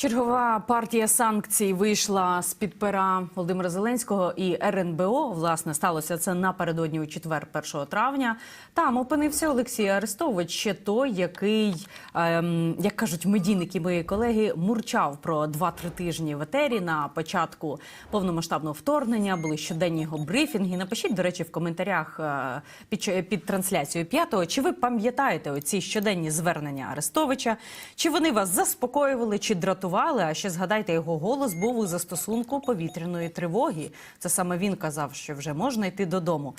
Чергова партія санкцій вийшла з під пера Володимира Зеленського і РНБО. Власне, сталося це напередодні у четвер, 1 травня. Там опинився Олексій Арестович, ще той, який, ем, як кажуть медійники, мої колеги, мурчав про 2-3 тижні в етері на початку повномасштабного вторгнення. Були щоденні його брифінги. Напишіть, до речі, в коментарях е, під, під трансляцією п'ятого. Чи ви пам'ятаєте оці щоденні звернення Арестовича? Чи вони вас заспокоювали чи дратували? А ще згадайте, його голос був у застосунку повітряної тривоги. Це саме він казав, що вже можна йти додому.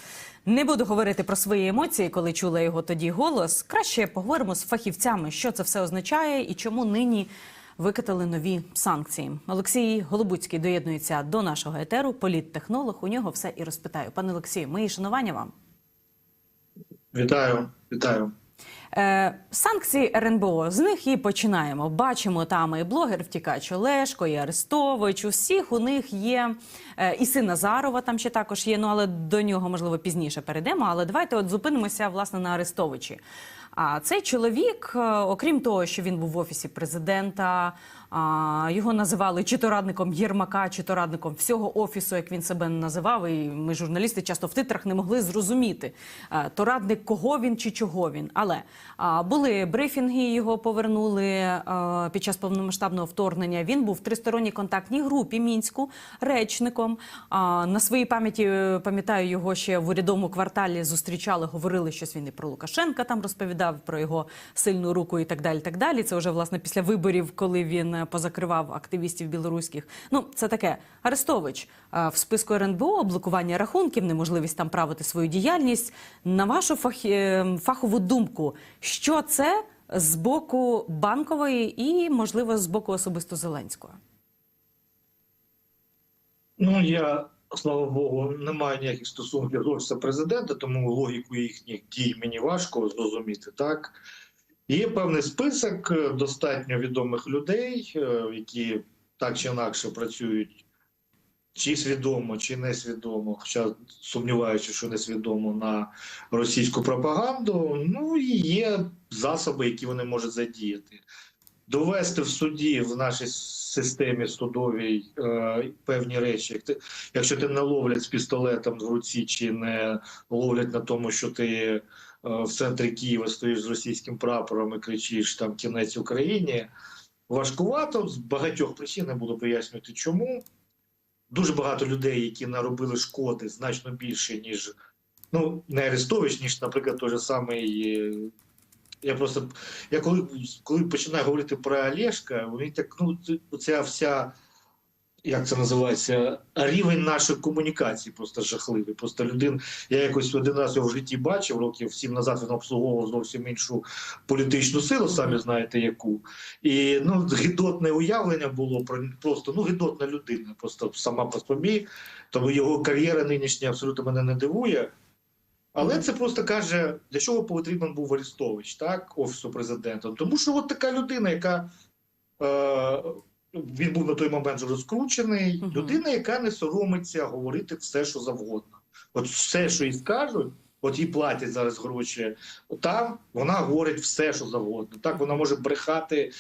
Не буду говорити про свої емоції, коли чула його тоді голос. Краще поговоримо з фахівцями, що це все означає і чому нині. Викатали нові санкції. Олексій Голобуцький доєднується до нашого етеру, політтехнолог. У нього все і розпитаю. Пане Олексію, мої шанування вам. Вітаю, вітаю. Е, санкції РНБО з них і починаємо. Бачимо там і блогер втікач Олешко, і Арестович. У всіх у них є е, і син Назарова там ще також є. Ну але до нього можливо пізніше перейдемо. Але давайте от зупинимося власне на Арестовичі. А цей чоловік, е, окрім того, що він був в офісі президента, його називали чи то радником Єрмака, чи то радником всього офісу, як він себе називав. І ми, журналісти, часто в титрах не могли зрозуміти, то радник кого він чи чого він. Але були брифінги, його повернули е, під час повномасштабного вторгнення. Він був в тристоронній контактній групі мінську речником. На своїй пам'яті е, пам'ятаю його ще в урядовому кварталі зустрічали, говорили щось він і про Лукашенка там розповідав про його сильну руку і так далі. Так далі. Це вже власне після виборів, коли він е, позакривав активістів білоруських. Ну це таке Арестович в списку РНБО, блокування рахунків, неможливість там правити свою діяльність. На вашу фах... е, фахову думку, що це з боку банкової і можливо з боку особисто Зеленського? Ну я слава Богу, не маю ніяких стосунків до офісу президента, тому логіку їхніх дій мені важко зрозуміти. Так є певний список е, достатньо відомих людей, е, які так чи інакше працюють. Чи свідомо, чи несвідомо, хоча сумніваючись, що несвідомо на російську пропаганду. Ну і є засоби, які вони можуть задіяти. довести в суді в нашій системі судовій е, певні речі. Як ти, якщо ти не ловлять з пістолетом в руці, чи не ловлять на тому, що ти е, в центрі Києва стоїш з російським прапором і кричиш там кінець Україні, важкувато з багатьох причин не буду пояснювати, чому. Дуже багато людей, які наробили шкоди значно більше, ніж ну не Арестович, ніж, наприклад, той же самий. е, Я просто я коли, коли починаю говорити про Олешка, вони так ну оця вся. Як це називається? Рівень нашої комунікації просто жахливий. Просто людин. Я якось один раз його в житті бачив, років сім назад він обслуговував зовсім іншу політичну силу, самі знаєте яку. І ну, гидотне уявлення було про просто ну гидотна людина, просто сама по собі. Тому його кар'єра нинішня абсолютно мене не дивує. Але це просто каже, для чого потрібен був Арестович, так, офісу президента. Тому що от така людина, яка е, він був на той момент вже розкручений, Мгм. людина, яка не соромиться говорити все, що завгодно. От все, що їй скажуть, от їй платять зараз гроші. Там вона говорить все, що завгодно. Так вона може брехати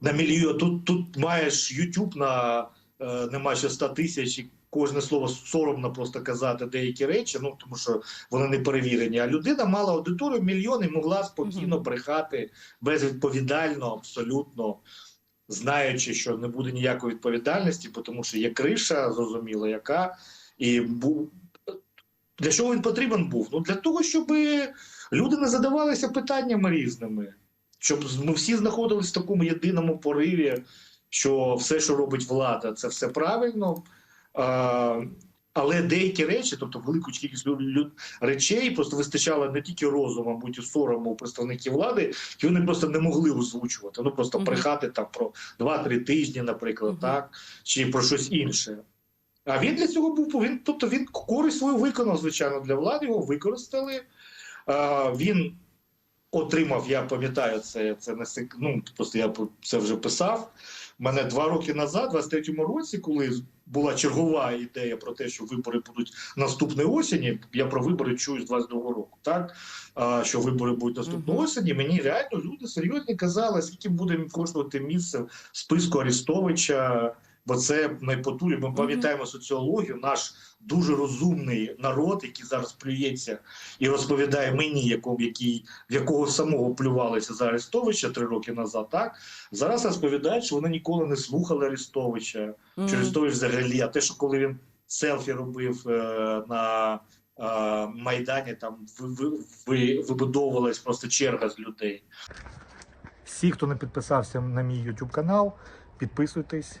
на мільйон. Тут тут маєш YouTube на е, нема ще 100 тисяч. і Кожне слово соромно просто казати деякі речі, ну тому що вони не перевірені. А людина мала аудиторію мільйон і могла спокійно брехати безвідповідально, абсолютно знаючи, що не буде ніякої відповідальності, тому що є криша, зрозуміло, яка і був для чого він потрібен був? Ну для того, щоб люди не задавалися питаннями різними, щоб ми всі знаходились в такому єдиному пориві, що все, що робить влада, це все правильно. Але деякі речі, тобто велику кількість речей, просто вистачало не тільки розуму, мабуть, і сорому у представників влади, які вони просто не могли озвучувати. Ну просто Мгм. брехати там про 2-3 тижні, наприклад, Мгм. так, чи про щось інше. А він для цього був він, тобто він користь свою виконав, звичайно, для влади, його використали. А, він отримав, я пам'ятаю це, це не сек... ну, просто я це вже писав. Мене два роки назад, в 23-му році, коли була чергова ідея про те, що вибори будуть наступної осені. Я про вибори чую з 22-го року. Так а, що вибори будуть наступної Мгм. осені. Мені реально люди серйозні казали, скільки буде коштувати місце в списку Арестовича. Бо це найпотужніше. Ми пам'ятаємо соціологію. Наш дуже розумний народ, який зараз плюється і розповідає мені, якому який в якого самого плювалися за Арестовича три роки назад. Так зараз розповідають, що вони ніколи не слухали Арестовича. Мгм. Через той взагалі, а те, що коли він селфі робив е, на е, Майдані, там ви, ви, ви, вибудовувалась просто черга з людей. Всі, хто не підписався на мій YouTube канал, підписуйтесь,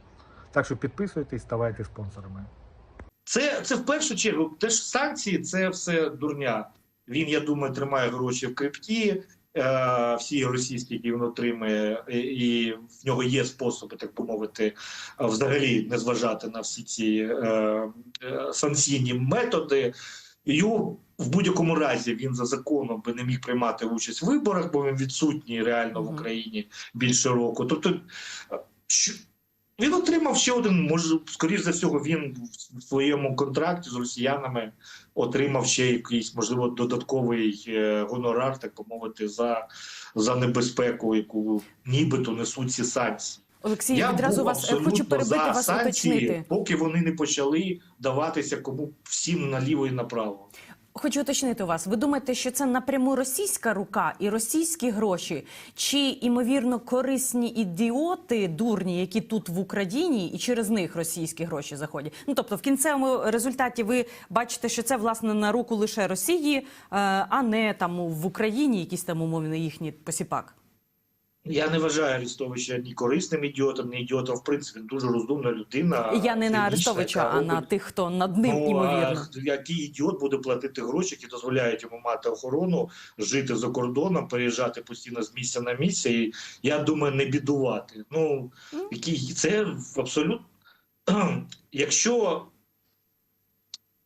Так що підписуйтесь, ставайте спонсорами. Це, це в першу чергу теж санкції, це все дурня. Він, я думаю, тримає гроші в крипті. Е, всі російські, які він отримує, і, в нього є способи, так би мовити, взагалі не зважати на всі ці е, е, санкційні методи. Його в будь-якому разі він за законом би не міг приймати участь в виборах, бо він відсутній реально в Україні більше року. Тобто, що, він отримав ще один, може, скоріш за всього, він в своєму контракті з росіянами отримав ще якийсь, можливо, додатковий е, гонорар, так би мовити, за, за небезпеку, яку нібито несуть ці санкції. Олексій, Я відразу вас е, хочу перебити за вас санкції, уточнити. поки вони не почали даватися кому всім наліво і направо. Хочу уточнити вас. Ви думаєте, що це напряму російська рука і російські гроші, чи імовірно корисні ідіоти, дурні, які тут в Україні, і через них російські гроші заходять? Ну тобто, в кінцевому результаті ви бачите, що це власне на руку лише Росії, е, а не там в Україні якісь там умовно їхні посіпак. Я не вважаю Арестовича ні корисним ідіотом, ні ідіотом. В принципі, дуже розумна людина. Я не на Арестовича, а на тих, хто над ним Ну, імовірно. а який ідіот буде платити гроші, які дозволяють йому мати охорону, жити за кордоном, переїжджати постійно з місця на місце, і я думаю, не бідувати. Ну Ну. який це абсолютно. Якщо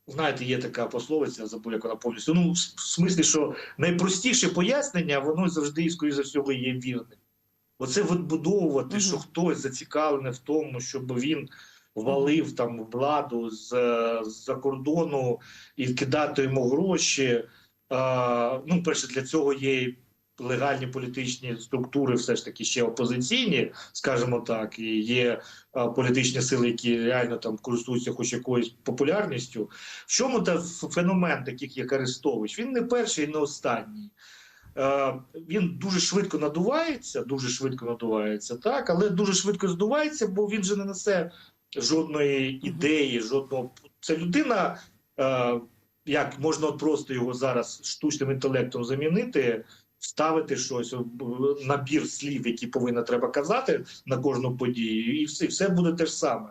знаєте, є така пословиця, я забув, як вона повністю. Ну, в смислі, що найпростіше пояснення, воно завжди, скоріше за всього, є вірним. Оце відбудовувати, Мгм. що хтось зацікавлений в тому, щоб він валив там владу з, з-за кордону і кидати йому гроші. А, ну, перше, для цього є легальні політичні структури, все ж таки ще опозиційні, скажімо так, і є а, політичні сили, які реально там користуються хоч якоюсь популярністю. В чому та феномен таких, як Арестович? Він не перший, і не останній. Е, Він дуже швидко надувається, дуже швидко надувається, так, але дуже швидко здувається, бо він же не несе жодної ідеї, жодного. Це людина, е, як можна просто його зараз штучним інтелектом замінити, вставити щось, набір слів, які повинна треба казати на кожну подію, і все, все буде те ж саме.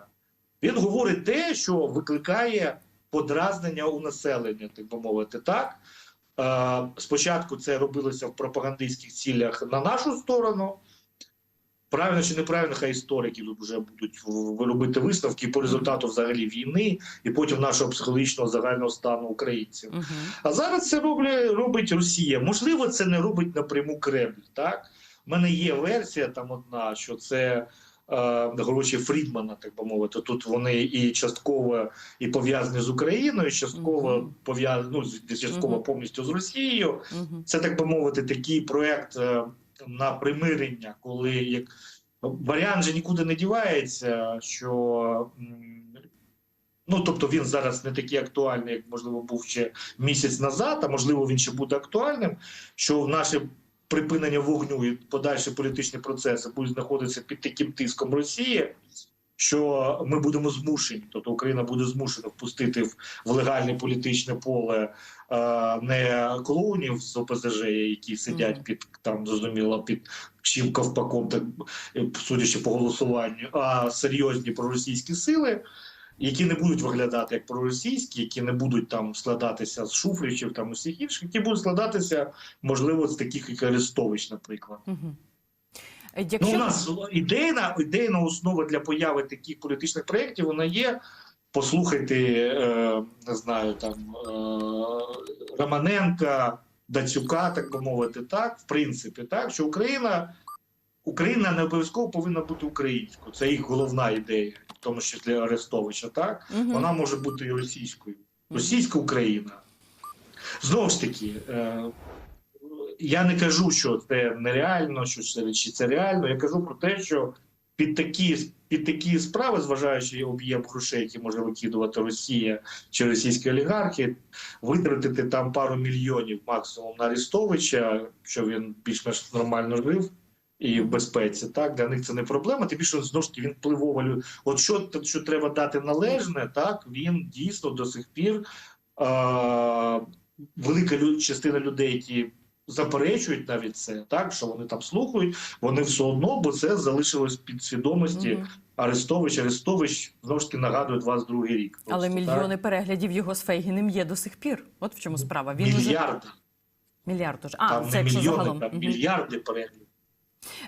Він говорить те, що викликає подразнення у населення, так би мовити, так. Е, Спочатку це робилося в пропагандистських цілях на нашу сторону. Правильно чи неправильно, хай історики тут вже будуть робити висновки по результату взагалі війни і потім нашого психологічного загального стану українців. Угу. А зараз це роблять, робить Росія. Можливо, це не робить напряму Кремль. Так у мене є версія там одна, що це гроші Фрідмана, так би мовити. Тут вони і частково і пов'язані з Україною, і частково Мгм. пов'язані ну, частково Мгм. повністю з Росією. Угу. Це так би мовити, такий проект е, на примирення, коли як варіант же нікуди не дівається, що ну тобто він зараз не такий актуальний, як можливо був ще місяць назад, а можливо він ще буде актуальним. Що в припинення вогню і подальші політичні процеси будуть знаходитися під таким тиском Росії. що ми будемо змушені, тобто Україна буде змушена впустити в, легальне політичне поле е, не клоунів з ОПЗЖ, які сидять під там зрозуміло під чим ковпаком, так судячи по голосуванню, а серйозні проросійські сили. Які не будуть виглядати як проросійські, які не будуть там складатися з шуфричів там усіх інших, які будуть складатися, можливо, з таких як Арестович, наприклад. Угу. Ну, у нас ідейна, ідейна основа для появи таких політичних проєктів вона є. Послухайте, е, не знаю, там е, Романенка, Дацюка, так би мовити, так, в принципі, так, що Україна, Україна не обов'язково повинна бути українською. Це їх головна ідея, в тому числі Арестовича, так? Мгм. Вона може бути і російською. Російська Україна. Знову ж таки, е, я не кажу, що це нереально, що це, чи це реально. Я кажу про те, що під такі, під такі справи, зважаючи об'єм грошей, які може викидувати Росія чи російські олігархи, витратити там пару мільйонів максимум на Арестовича, що він більш-менш нормально жив. І в безпеці, так для них це не проблема. Тим більше знову ж таки він впливова От що, що треба дати належне, так він дійсно до сих пір е- велика лю- частина людей, які заперечують навіть це, так що вони там слухають, вони все одно, бо це залишилось під свідомості. Арестович, Арестович знову ж таки нагадує 22 рік. Але Просто, мільйони переглядів його з Фейгіним є до сих пір. От в чому справа. так? Він уже мільярди. мільярд уже. А, там це не мільйони, загалом. там мільярди переглядів.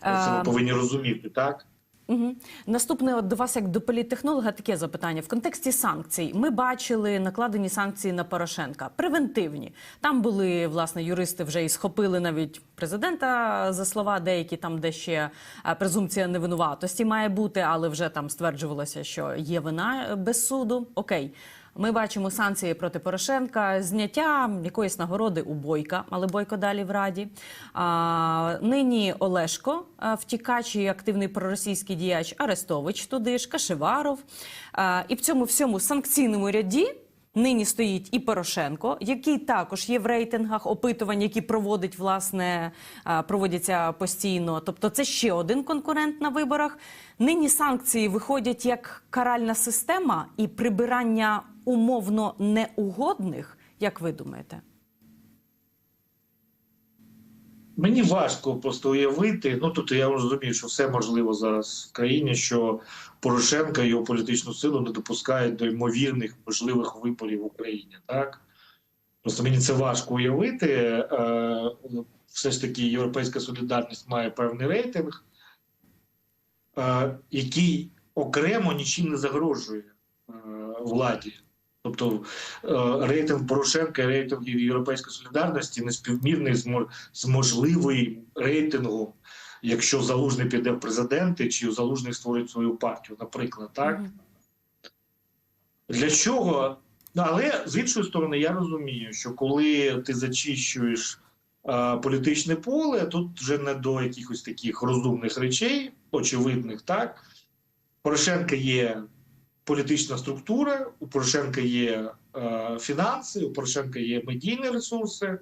Це ми повинні розуміти, так? Угу. Наступне от до вас, як до політтехнолога, таке запитання. В контексті санкцій ми бачили накладені санкції на Порошенка, превентивні. Там були власне юристи вже і схопили навіть президента за слова, деякі там, де ще презумпція невинуватості має бути, але вже там стверджувалося, що є вина е, без суду. Окей. Ми бачимо санкції проти Порошенка, зняття якоїсь нагороди у Бойка, але Бойко далі в Раді. А, нині Олешко, втікач і активний проросійський діяч Арестович туди ж, Кашеваров. А, і в цьому всьому санкційному ряді нині стоїть і Порошенко, який також є в рейтингах опитувань, які проводить власне проводяться постійно. Тобто, це ще один конкурент на виборах. Нині санкції виходять як каральна система і прибирання умовно неугодних. Як ви думаєте? Мені важко просто уявити. Ну тобто я розумію, що все можливо зараз в країні, що Порошенка і його політичну силу не допускають до ймовірних можливих виборів в Україні. Так просто мені це важко уявити. Е, все ж таки, європейська солідарність має певний рейтинг, е, який окремо нічим не загрожує е, владі. Тобто е, рейтинг Порошенка і рейтинг Європейської солідарності не співмірний з, можливим рейтингом, якщо залужний піде в президенти, чи залужний створить свою партію, наприклад, так. Для чого? Але з іншої сторони, я розумію, що коли ти зачищуєш е, політичне поле, тут вже не до якихось таких розумних речей, очевидних, так. Порошенка є політична структура, у Порошенка є е, фінанси, у Порошенка є медійні ресурси,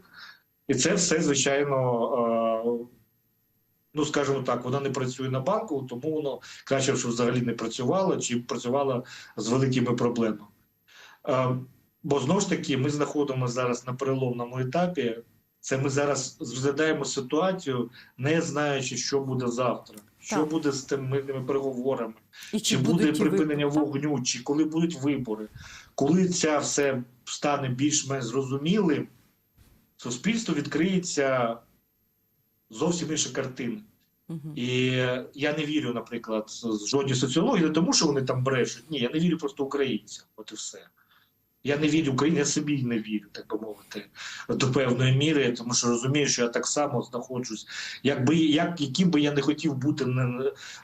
і це все, звичайно, е, ну скажімо так, вона не працює на банку, тому воно краще, щоб взагалі не працювало, чи працювало з великими проблемами. Е, бо знову ж таки, ми знаходимося зараз на переломному етапі. Це ми зараз розглядаємо ситуацію, не знаючи, що буде завтра, що Так. буде з тими мирними переговорами. І Чи буде припинення вибори? вогню, чи коли будуть вибори, коли це все стане більш-менш зрозумілим, суспільство відкриється зовсім інша картина. Мгм. І я не вірю, наприклад, жодній соціології, не тому, що вони там брешуть. Ні, я не вірю просто українцям. От і все. Я не вірю Україні, я собі не вірю, так би мовити, до певної міри, тому що розумію, що я так само знаходжусь. Якби як, яким би я не хотів бути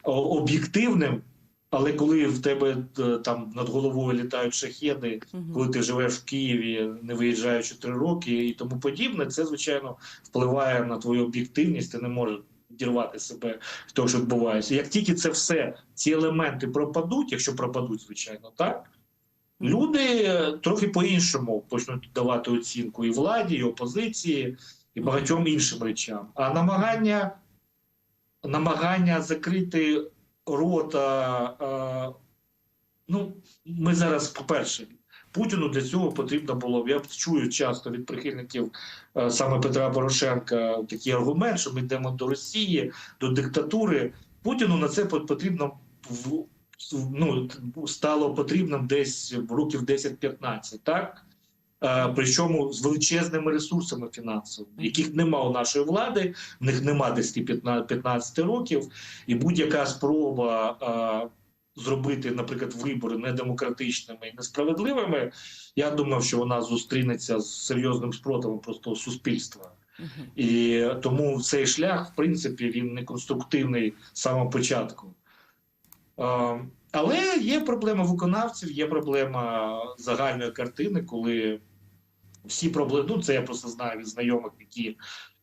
об'єктивним, але коли в тебе е, там над головою літають шахеди, коли ти живеш в Києві, не виїжджаючи три роки і тому подібне, це звичайно впливає на твою об'єктивність. Ти не можеш дірвати себе в того, що відбувається. Як тільки це все, ці елементи пропадуть, якщо пропадуть, звичайно, так. Люди е, трохи по-іншому почнуть давати оцінку і владі, і опозиції, і багатьом іншим речам. А намагання, намагання закрити рота ну ми зараз, по-перше, Путіну для цього потрібно було. Я чую часто від прихильників е, саме Петра Порошенка такий аргумент, що ми йдемо до Росії, до диктатури. Путіну на це пот- потрібно ну, стало потрібним десь в років 10-15, так? Е, Причому з величезними ресурсами фінансовими, яких нема у нашої влади, в них нема 10-15 років, і будь-яка спроба е, зробити, наприклад, вибори недемократичними і несправедливими, я думав, що вона зустрінеться з серйозним спротивом просто суспільства. І тому цей шлях, в принципі, він не конструктивний з самого початку. Е, Але є проблема виконавців, є проблема загальної картини, коли всі проблеми, ну це я просто знаю від знайомих, які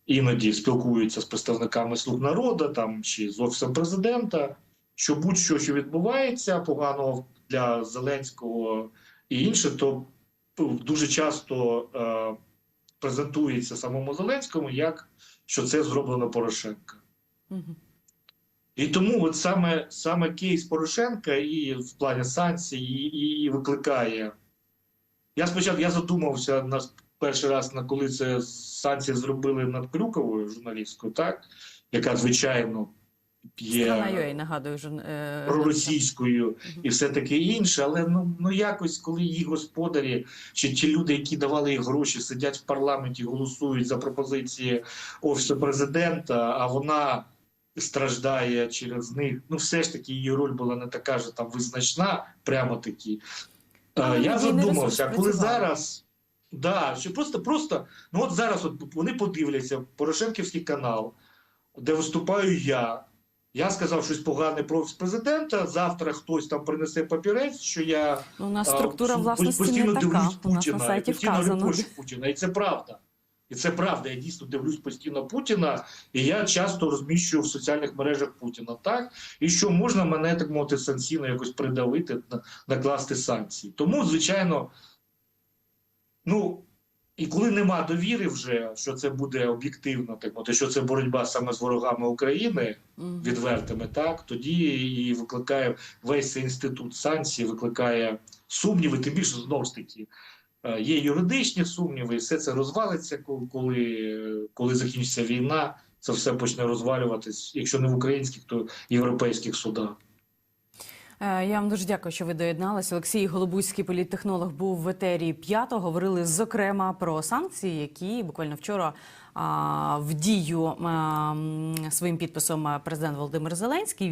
іноді спілкуються з представниками слуг народу там чи з офісом президента, що будь-що, що відбувається поганого для Зеленського і інше, то дуже часто е, презентується самому Зеленському як що це зроблено Порошенка. І тому от саме, саме кейс Порошенка і в плані санкцій і, і викликає. Я спочатку я задумався на перший раз, на коли це санкції зробили над Крюковою журналісткою, так? яка, звичайно, є нагадую, журн- е, проросійською і все таке інше, але ну, ну якось, коли її господарі чи, чи люди, які давали їй гроші, сидять в парламенті, голосують за пропозиції офісу президента, а вона страждає через них. Ну, все ж таки, її роль була не така ж там визначна, прямо такі. Е, Я задумався, коли зараз. Да, що просто, просто, ну от зараз от вони подивляться Порошенківський канал, де виступаю я. Я сказав щось погане про президента. Завтра хтось там принесе папірець, що я Ну, у нас структура пос- власності постійно не така. дивлюсь У нас на Путіна, сайті і постійно вказано. Путіна. І це правда. І це правда. Я дійсно дивлюсь постійно Путіна, і я часто розміщую в соціальних мережах Путіна. Так і що можна мене так мовити санкційно якось придавити, накласти санкції. Тому, звичайно, ну. І коли нема довіри вже, що це буде об'єктивно, так мовити, що це боротьба саме з ворогами України, відвертими, так тоді і викликає весь цей інститут санкцій, викликає сумніви. Тим більше знову ж таки є юридичні сумніви, і все це розвалиться, ко- коли, коли закінчиться війна. Це все почне розвалюватись, якщо не в українських, то в європейських судах. Е, Я вам дуже дякую, що ви доєдналися. Олексій Голобузький, політтехнолог, був в етері п'ятого. Говорили зокрема про санкції, які буквально вчора а, в дію а, своїм підписом президент Володимир Зеленський